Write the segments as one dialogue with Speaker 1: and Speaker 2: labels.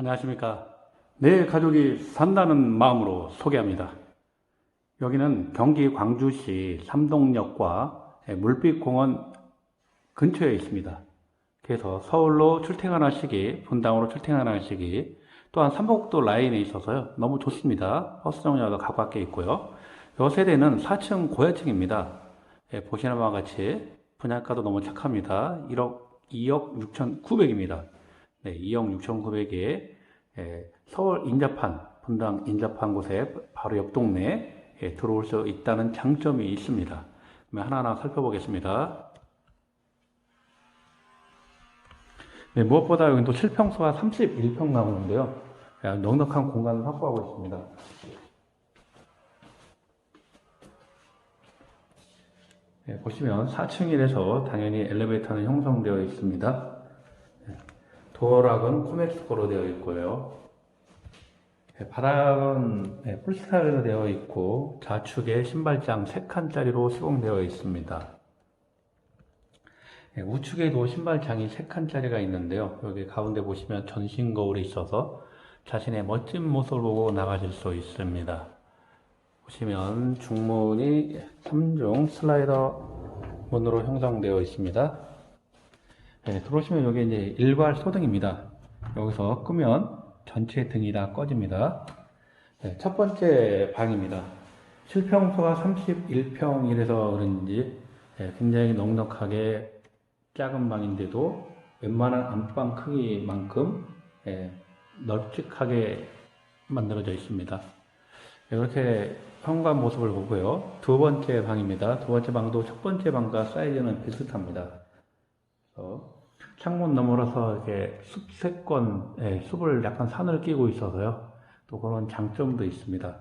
Speaker 1: 안녕하십니까. 내 가족이 산다는 마음으로 소개합니다. 여기는 경기 광주시 삼동역과 물빛공원 근처에 있습니다. 그래서 서울로 출퇴근하시기, 분당으로 출퇴근하시기, 또한 삼복도 라인에 있어서요. 너무 좋습니다. 버스 정류장도 가깝게 있고요. 이 세대는 4층 고야층입니다. 예, 보시는 바와 같이 분양가도 너무 착합니다. 1억, 2억 6,900입니다. 네, 2억 6,900에 예, 서울 인자판, 분당 인자판 곳에 바로 옆 동네에 예, 들어올 수 있다는 장점이 있습니다. 그러면 하나하나 살펴보겠습니다. 네, 무엇보다 여기 또 실평수가 31평 나오는데요. 예, 넉넉한 공간을 확보하고 있습니다. 예, 보시면 4층이라서 당연히 엘리베이터는 형성되어 있습니다. 예, 도어락은 코넥스코로 되어 있고요. 예, 바닥은 예, 풀스타일로 되어 있고 좌측에 신발장 3칸짜리로 시공되어 있습니다. 예, 우측에도 신발장이 3칸짜리가 있는데요. 여기 가운데 보시면 전신 거울이 있어서 자신의 멋진 모습을 보고 나가실 수 있습니다. 보시면 중문이 3중 슬라이더 문으로 형성되어 있습니다. 네, 들어오시면 여기 이제 일괄 소등입니다. 여기서 끄면 전체 등이 다 꺼집니다. 네, 첫 번째 방입니다. 실평수가 31평이라서 그런지 네, 굉장히 넉넉하게 작은 방인데도 웬만한 안방 크기만큼 예, 널찍하게 만들어져 있습니다. 이렇게 현관 모습을 보고요. 두 번째 방입니다. 두 번째 방도 첫 번째 방과 사이즈는 비슷합니다. 그래서 창문 너머라서 이렇게 숲세권, 예, 숲을 약간 산을 끼고 있어서요. 또 그런 장점도 있습니다.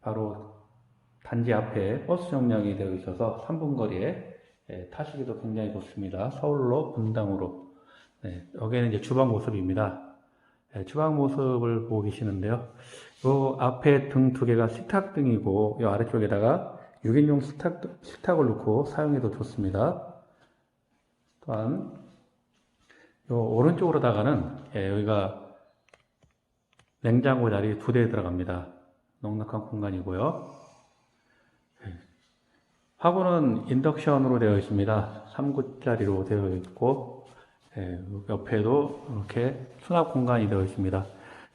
Speaker 1: 바로 단지 앞에 버스 정량이 되어 있어서 3분 거리에 예, 타시기도 굉장히 좋습니다. 서울로 분당으로. 네, 여기는 이제 주방 모습입니다. 예, 주방 모습을 보고 계시는데요. 요 앞에 등 두 개가 식탁등이고, 요 아래쪽에다가 6인용 식탁, 식탁을 놓고 사용해도 좋습니다. 또한, 요 오른쪽으로다가는, 예, 여기가 냉장고 자리 두 대 들어갑니다. 넉넉한 공간이고요. 화분은 인덕션으로 되어 있습니다. 3구짜리로 되어 있고, 예, 옆에도 이렇게 수납 공간이 되어 있습니다.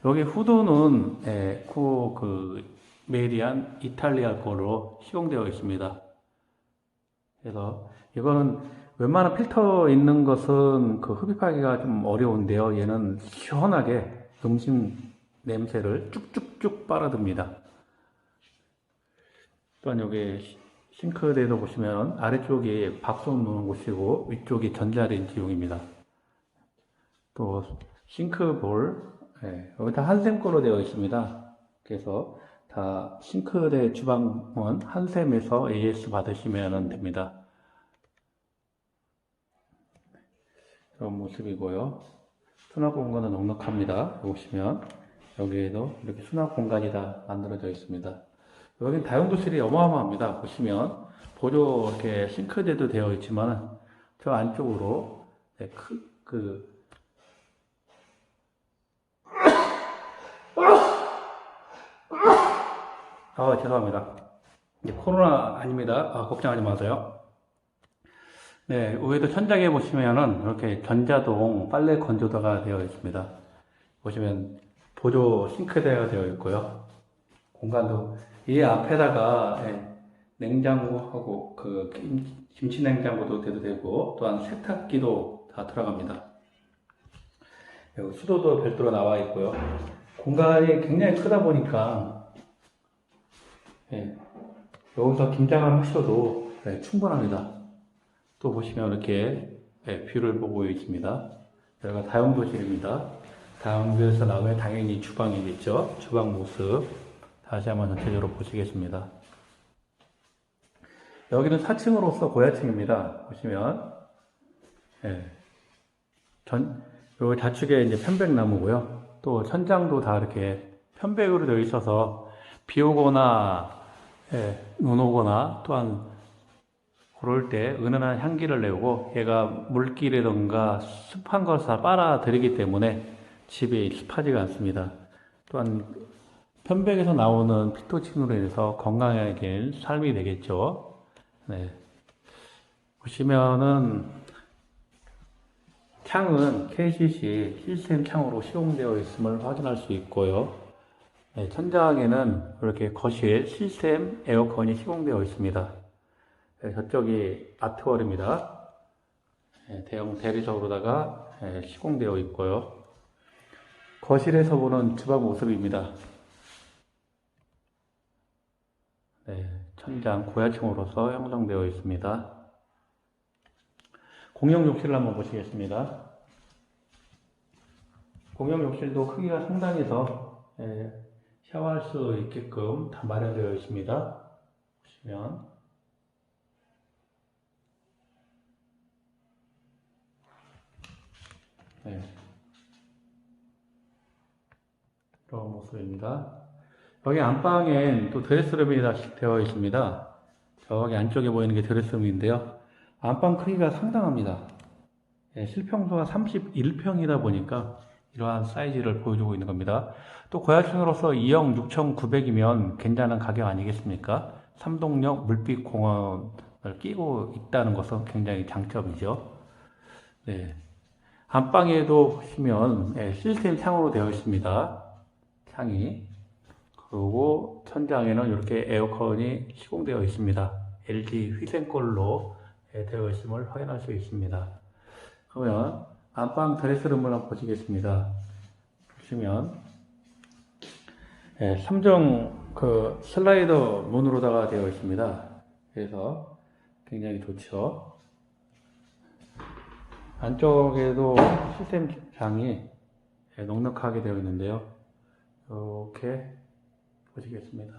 Speaker 1: 여기 후드는 예, 쿠, 그 메리안 이탈리아 거로 시공되어 있습니다. 그래서 이거는 웬만한 필터 있는 것은 그 흡입하기가 좀 어려운데요. 얘는 시원하게 음식 냄새를 쭉쭉쭉 빨아듭니다. 또한 여기 싱크대도 보시면 아래쪽이 밥솥 놓는 곳이고 위쪽이 전자레인지용입니다. 또 싱크볼 예, 여기 다 한샘 거로 되어 있습니다. 그래서 다 싱크대 주방은 한샘에서 AS 받으시면 됩니다. 이런 모습이고요. 수납 공간은 넉넉합니다. 보시면 여기에도 이렇게 수납 공간이 다 만들어져 있습니다. 여기는 다용도실이 어마어마합니다. 보시면 보조 이렇게 싱크대도 되어 있지만 저 안쪽으로 네, 크, 그아 죄송합니다. 코로나 아닙니다. 아, 걱정하지 마세요. 네, 위에도 천장에 보시면은 이렇게 전자동 빨래 건조대가 되어 있습니다. 보시면 보조 싱크대가 되어 있고요. 공간도 이 앞에다가 예, 냉장고하고 그 김- 김치 냉장고도 돼도 되고 또한 세탁기도 다 들어갑니다. 수도도 별도로 나와 있고요. 공간이 굉장히 크다 보니까 예, 여기서 김장을 하셔도 예, 충분합니다. 또 보시면 이렇게 예, 뷰를 보고 있습니다. 여기가 다용도실입니다. 다용도실에서 나오면 당연히 주방이겠죠. 주방 모습 다시 한번 전체적으로 보시겠습니다. 여기는 4층으로서 고야층입니다. 보시면 예, 전, 요 좌측에 이제 편백나무고요. 또 천장도 다 이렇게 편백으로 되어 있어서 비 오거나 예, 눈 오거나 또한 그럴 때 은은한 향기를 내고 얘가 물기라든가 습한 것을 다 빨아들이기 때문에 집에 습하지가 않습니다. 또한 편백에서 나오는 피토친으로 인해서 건강하게 삶이 되겠죠. 네. 보시면은 창은 KCC 시스템 창으로 시공되어 있음을 확인할 수 있고요. 네, 천장에는 이렇게 거실 시스템 에어컨이 시공되어 있습니다. 네, 저쪽이 아트월입니다. 네, 대형 대리석으로다가 네, 시공되어 있고요. 거실에서 보는 주방 모습입니다. 네, 천장 고야층으로서 형성되어 있습니다. 공용 욕실을 한번 보시겠습니다. 공용 욕실도 크기가 상당해서 예, 샤워할 수 있게끔 다 마련되어 있습니다. 보시면 네. 이런 모습입니다. 여기 안방엔 또 드레스룸이 다 되어 있습니다. 저기 안쪽에 보이는 게 드레스룸인데요. 안방 크기가 상당합니다. 예, 실평수가 31평이다 보니까 이러한 사이즈를 보여주고 있는 겁니다. 또 고야층으로서 2억 6,900이면 괜찮은 가격 아니겠습니까? 삼동역 물빛 공원을 끼고 있다는 것은 굉장히 장점이죠. 네. 안방에도 보시면 예, 시스템 창으로 되어 있습니다. 창이. 그리고 천장에는 이렇게 에어컨이 시공되어 있습니다. LG 휘생골로 예, 되어 있음을 확인할 수 있습니다. 그러면 안방 드레스룸을 한번 보시겠습니다. 보시면 예, 3종 그 슬라이더 문으로다가 되어 있습니다. 그래서 굉장히 좋죠. 안쪽에도 시스템 장이 예, 넉넉하게 되어 있는데요. 이렇게 보시겠습니다.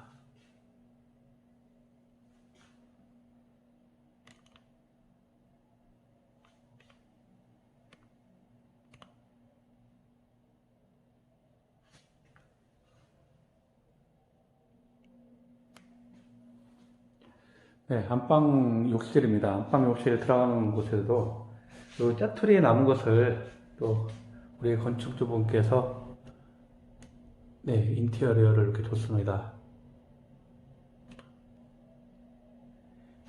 Speaker 1: 네, 안방 욕실입니다. 안방 욕실에 들어가는 곳에도 요 짜투리에 남은 것을 또 우리 건축주분께서 네, 인테리어를 이렇게 줬습니다.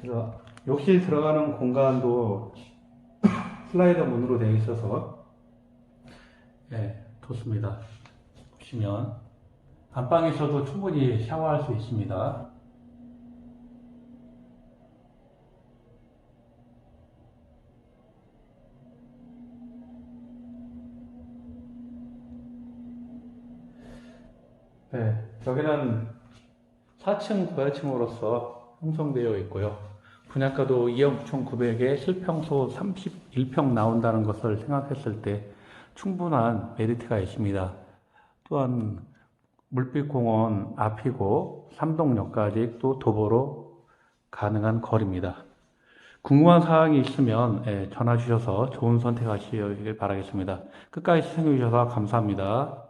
Speaker 1: 그래서 욕실 들어가는 공간도 슬라이더 문으로 되어 있어서 네, 좋습니다. 보시면 안방에서도 충분히 샤워할 수 있습니다. 네, 여기는 4층 고야층으로서 형성되어 있고요. 분양가도 2억 9,900에 실평소 31평 나온다는 것을 생각했을 때 충분한 메리트가 있습니다. 또한 물빛공원 앞이고 삼동역까지 또 도보로 가능한 거리입니다. 궁금한 사항이 있으면 예, 전화 주셔서 좋은 선택하시길 바라겠습니다. 끝까지 시청해 주셔서 감사합니다.